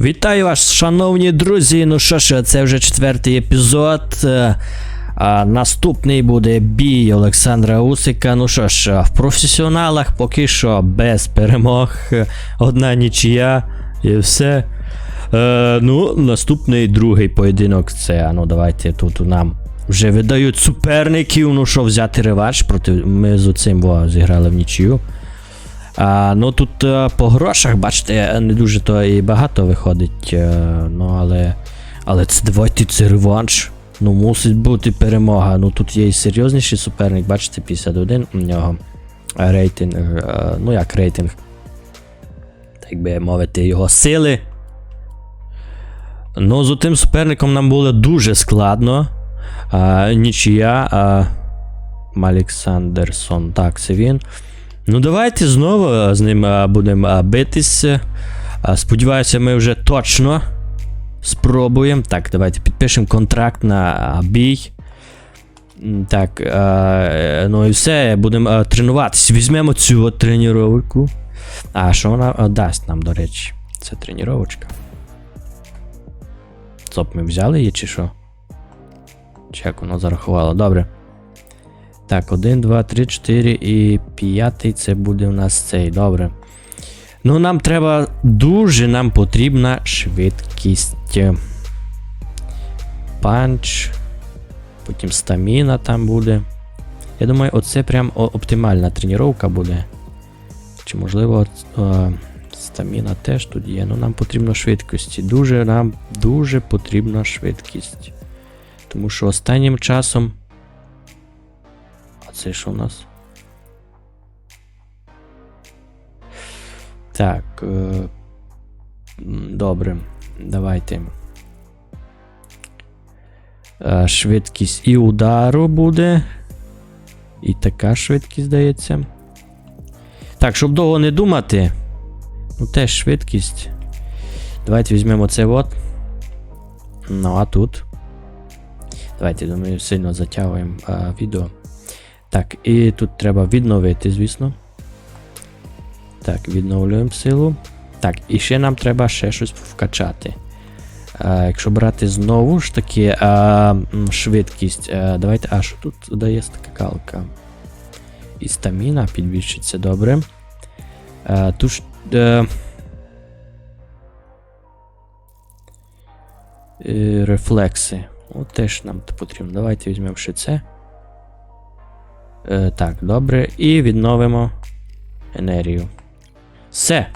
Вітаю вас, шановні друзі. Ну що ж, це вже четвертий епізод. Е, А наступний буде бій Олександра Усика. Ну що ж, в професіоналах поки що без перемог. Одна нічия і все. Е, ну, наступний другий поєдинок. Це, ну давайте тут нам вже видають суперників. Ну що, взяти реванш проти. Ми з оцим во, зіграли в нічию. А, ну тут е, по грошах, бачите, не дуже то і багато виходить. е, ну але. Але це давайте це реванш. Ну, мусить бути перемога. Ну тут є і серйозніший суперник, бачите, 51 у нього рейтинг. е, ну як рейтинг. Так би мовити, його сили. Ну, з тим суперником нам було дуже складно. А, нічия. А, Малександерсон, так, це він. Ну, давайте знову з ним будемо битися. Сподіваюся, ми вже точно спробуємо. Так, давайте підпишемо контракт на бій. Так, ну і все, будемо тренуватися. Візьмемо цю от. А що вона дасть нам, до речі? Це тренувачка. Стоп, ми взяли її чи що? Чи як воно зарахувало? Добре. Так, 1, 2, 3, 4 і п'ятий це буде у нас цей. Добре. Ну, нам треба дуже нам потрібна швидкість. Панч. Потім стаміна там буде. Я думаю, оце прям оптимальна тренування буде. Чи можливо стаміна теж тут є. Ну нам потрібно швидкості. Дуже нам дуже потрібна швидкість. Тому що останнім часом. Це що у нас? Так. Е, добре. Давайте. Е, швидкість і удару буде. І така швидкість здається. Так, щоб довго не думати. Ну, теж швидкість. Давайте візьмемо це от. Ну, а тут. Давайте, думаю, сильно затягуємо а, відео. Так, і тут треба відновити, звісно. Так, відновлюємо силу. Так, і ще нам треба ще щось вкачати. А, якщо брати знову ж таки а, швидкість. А, давайте. А, що тут дає скакалка? І стаміна підвищиться, добре. А, тут ж, е, е, рефлекси. От теж нам потрібно. Давайте візьмемо ще це. Е, так, добре. І відновимо енергію. Все.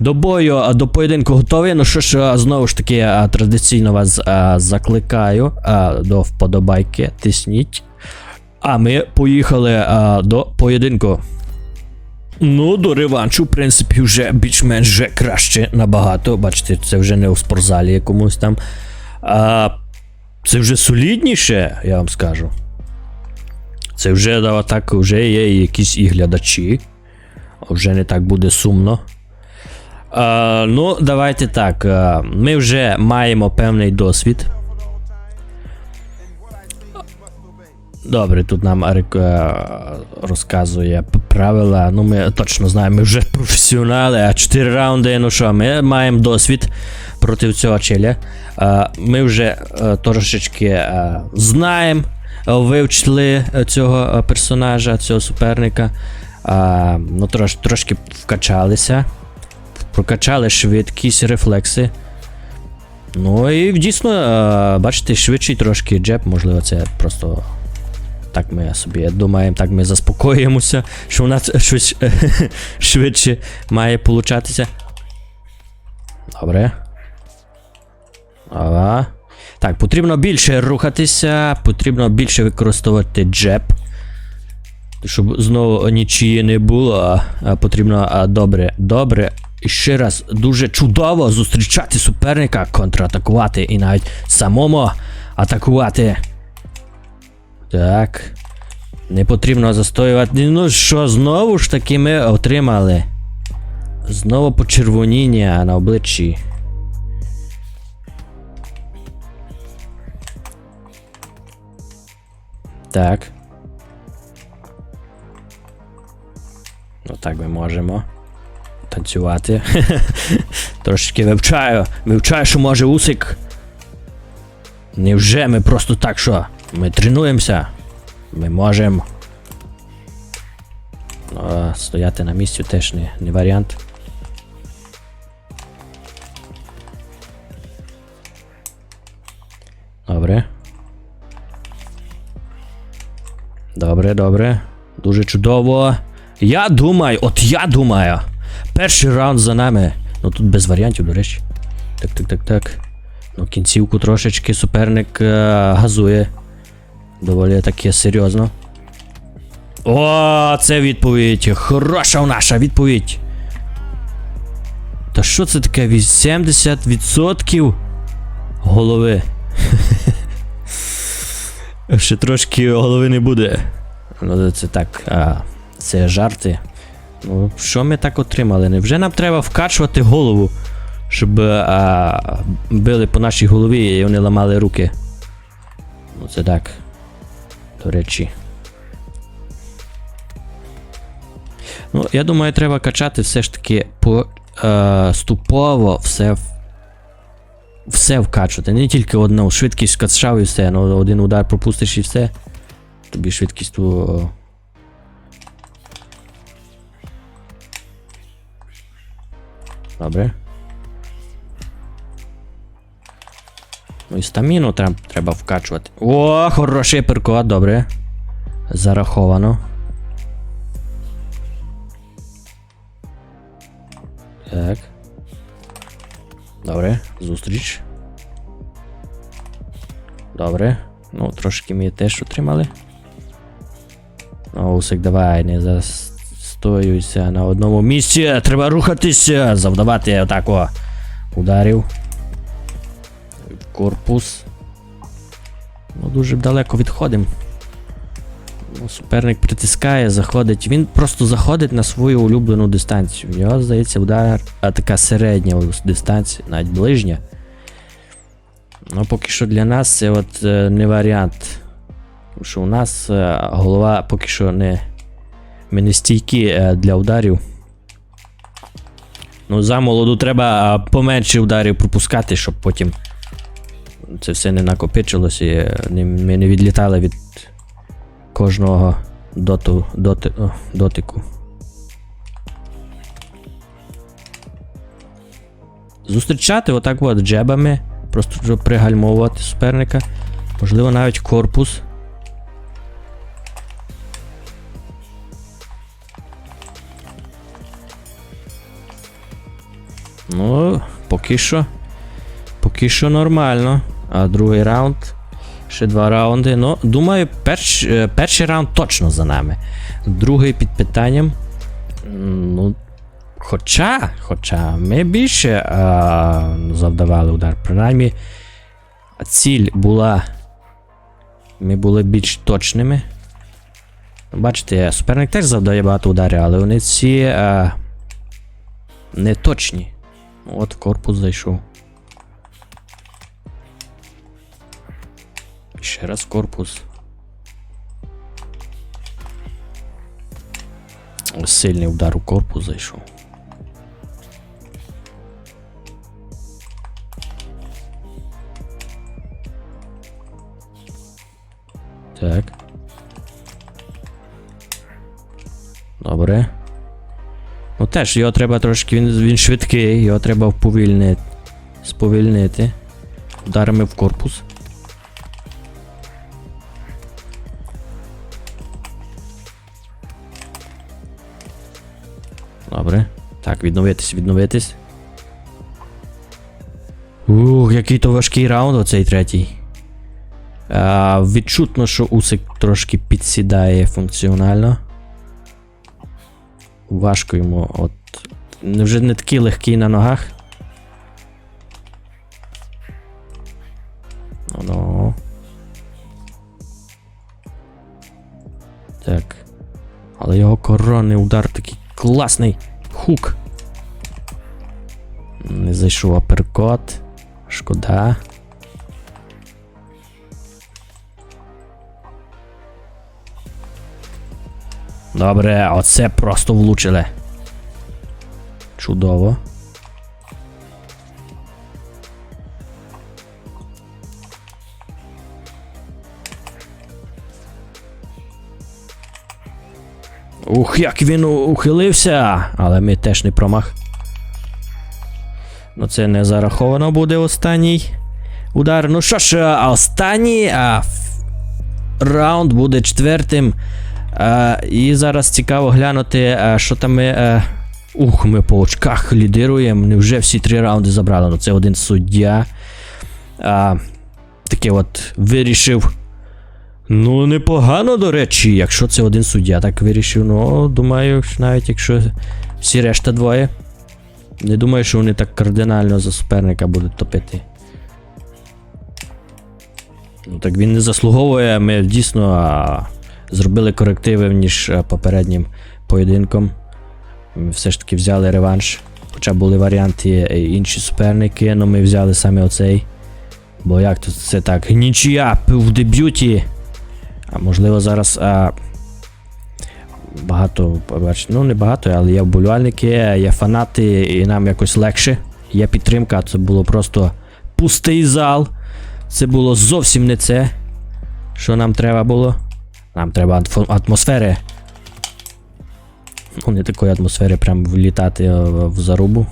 До бою, до поєдинку готові. Ну що ж, знову ж таки, традиційно вас а, закликаю а, до вподобайки. Тисніть. А ми поїхали а, до поєдинку. Ну, до реваншу, в принципі, вже більш-менш вже краще набагато. Бачите, це вже не у спортзалі якомусь там. А, це вже солідніше, я вам скажу. Це вже так, вже є якісь і глядачі. Вже не так буде сумно. А, ну, давайте так. Ми вже маємо певний досвід. Добре, тут нам Арик розказує правила. Ну, ми точно знаємо, ми вже професіонали, а 4 раунди, ну що, ми маємо досвід проти цього челя. Ми вже е, трошечки е, знаємо, е, вивчили е, цього е, персонажа, цього суперника. Е, Ну, трош, трошки вкачалися, прокачали швидкість, рефлекси. Ну і дійсно, бачите, швидший трошки джеб, можливо, це просто. Так ми собі думаємо, так ми заспокоїмося, що у нас щось швидше має получатися. Добре. Ага. Так, потрібно більше рухатися, потрібно більше використовувати джеб. Щоб знову нічиї не було, а, потрібно а, добре, добре. І ще раз дуже чудово зустрічати суперника, контратакувати і навіть самому атакувати. Так. Не потрібно застоювати. Ну що, знову ж таки ми отримали. Знову почервоніння на обличчі. Так. Ну так ми можемо. танцювати. Трошечки вивчаю. Вивчаю, що може усик. Невже ми просто так що? Ми тренуємося. Ми можемо. Стояти на місці теж не, не варіант. Добре. Добре, добре. Дуже чудово. Я думаю, от я думаю. Перший раунд за нами. Ну тут без варіантів, до речі. Так, так, так, так. Ну, кінцівку трошечки суперник е, газує. Доволі таке серйозно. О, це відповідь. Хороша наша відповідь. Та що це таке? 80% голови. Ще трошки голови не буде. Ну, це так, а, це жарти. Ну, що ми так отримали? Невже нам треба вкачувати голову, щоб а, били по нашій голові і вони ламали руки? Ну, це так. До речі. Ну, я думаю, треба качати все ж таки поступово все в- все вкачувати. Не тільки одну швидкість качав і все. Ну, один удар пропустиш і все. Тобі швидкість ту. Добре. Ну і стаміну треба, треба вкачувати. О, хороший перкот, добре. Зараховано. Так. Добре, зустріч. Добре. Ну, трошки ми теж отримали. Усик, давай, не застоюйся на одному місці. Треба рухатися. Завдавати отако ударів. Корпус. Ну, дуже далеко відходимо. Суперник притискає, заходить. Він просто заходить на свою улюблену дистанцію. В нього, здається, удар а така середня дистанція, навіть ближня. Ну, поки що для нас це от е, не варіант. Тому що у нас е, голова поки що не. Ми не стійкі е, для ударів. Ну, за молоду треба поменше ударів пропускати, щоб потім це все не накопичилося і ми не відлітали від кожного доту, доти, дотику. Зустрічати отак от джебами, просто пригальмовувати суперника. Можливо, навіть корпус. Ну, поки що. Поки що нормально. А другий раунд. Ще два раунди. Ну, думаю, перш, е, перший раунд точно за нами. Другий під питанням. Ну. Хоча, хоча ми більше а, завдавали удар. Принаймні, ціль була. Ми були більш точними. Бачите, суперник теж завдає багато ударів, але вони ці а, не точні. От корпус зайшов. Ще раз корпус. Сильний удар у корпус зайшов. Так. Добре. Ну теж його треба трошки, він, він швидкий, його треба вповільнити. Сповільнити. Ударами в корпус. Добре. Так, відновитись, відновитись. Ух, який то важкий раунд оцей третій. А, відчутно, що Усик трошки підсідає функціонально. Важко йому, от. Вже не такий легкий на ногах. Ну. Так. Але його коронний удар такий класний. Хук. Не зайшов аперкот. Шкода. Добре, оце просто влучили. Чудово. Ух, як він ухилився! Але ми теж не промах. Ну, це не зараховано буде останній удар. Ну що ж, останній а, раунд буде четвертим. А, і зараз цікаво глянути, а, що там ми. А, ух, ми по очках лідируємо. Невже всі три раунди забрали? Ну, це один суддя. А, таке от вирішив. Ну, непогано, до речі, якщо це один суддя так вирішив. Ну, думаю, навіть якщо всі решта двоє. Не думаю, що вони так кардинально за суперника будуть топити. Ну так він не заслуговує. Ми дійсно а, зробили корективи ніж а, попереднім поєдинком. Ми все ж таки взяли реванш. Хоча були варіанти е, інші суперники, але ми взяли саме оцей. Бо як тут це так? Нічия в дебюті. Можливо зараз а, багато, ну не багато, але є вболівальники, є фанати, і нам якось легше. Є підтримка, це було просто пустий зал. Це було зовсім не це, що нам треба було. Нам треба атмосфери. Ну, не такої атмосфери, прям влітати е, в зарубу.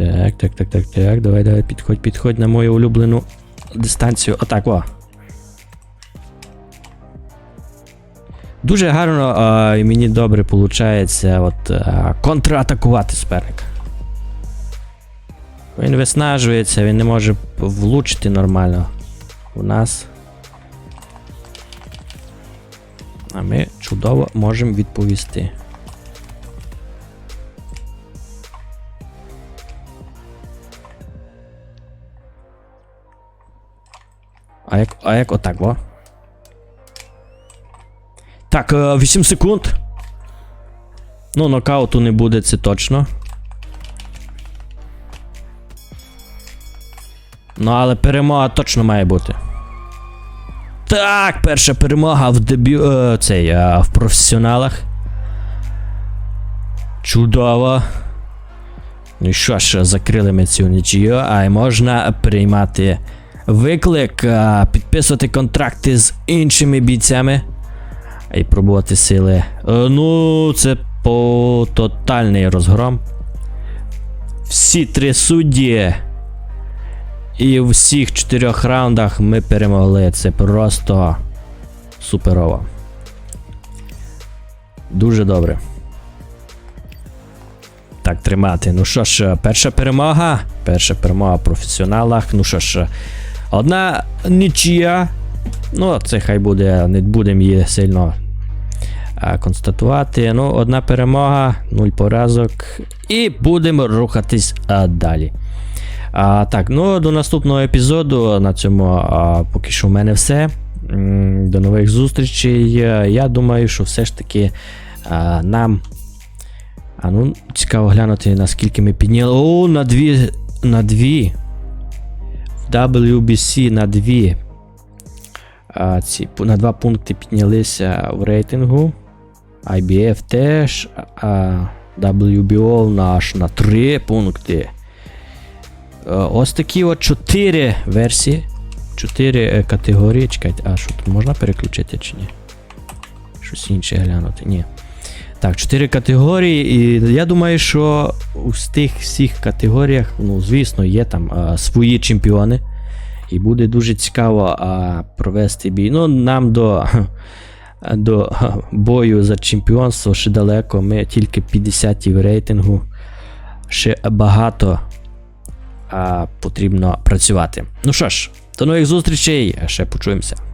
Так, так, так, так, так. Давай, давай, підходь, підходь на мою улюблену дистанцію. Отак, о. Дуже гарно а, і мені добре виходить от, а, контратакувати суперника. Він виснажується, він не може влучити нормально у нас. А ми чудово можемо відповісти. А як, а як отак, во? Так, е, 8 секунд. Ну, нокауту не буде, це точно. Ну, але перемога точно має бути. Так, перша перемога в дебю. Е, цей, е, в професіоналах. Чудово. Ну що ж, закрили ми цю нічию, а й можна приймати виклик, підписувати контракти з іншими бійцями. І пробувати сили. Е, ну, це по тотальний розгром. Всі три судді. І в всіх чотирьох раундах ми перемогли. Це просто суперово. Дуже добре. Так, тримати. Ну що ж, перша перемога. Перша перемога в професіоналах. Ну що ж, одна нічия. Ну, це хай буде, не будемо її сильно а, констатувати. Ну, одна перемога, нуль поразок. І будемо рухатись а, далі. А, так, ну до наступного епізоду. На цьому а, поки що в мене все. До нових зустрічей. Я думаю, що все ж таки а, нам. А ну, цікаво глянути, наскільки ми підняли. О, на дві. На дві. WBC на дві. А, ці, на два пункти піднялися в рейтингу. IBF теж. А, WBO наш на 3 пункти. Е, Ось такі от 4 версії. 4 категорії. Чекайте, а що тут можна переключити чи ні? Щось інше глянути. Ні. Так, 4 категорії, і я думаю, що у тих всіх категоріях, ну, звісно, є там а, свої чемпіони. І буде дуже цікаво а, провести бій. Ну, нам до, до бою за чемпіонство ще далеко. Ми тільки 50 в рейтингу. Ще багато а, потрібно працювати. Ну що ж, до нових зустрічей, ще почуємося.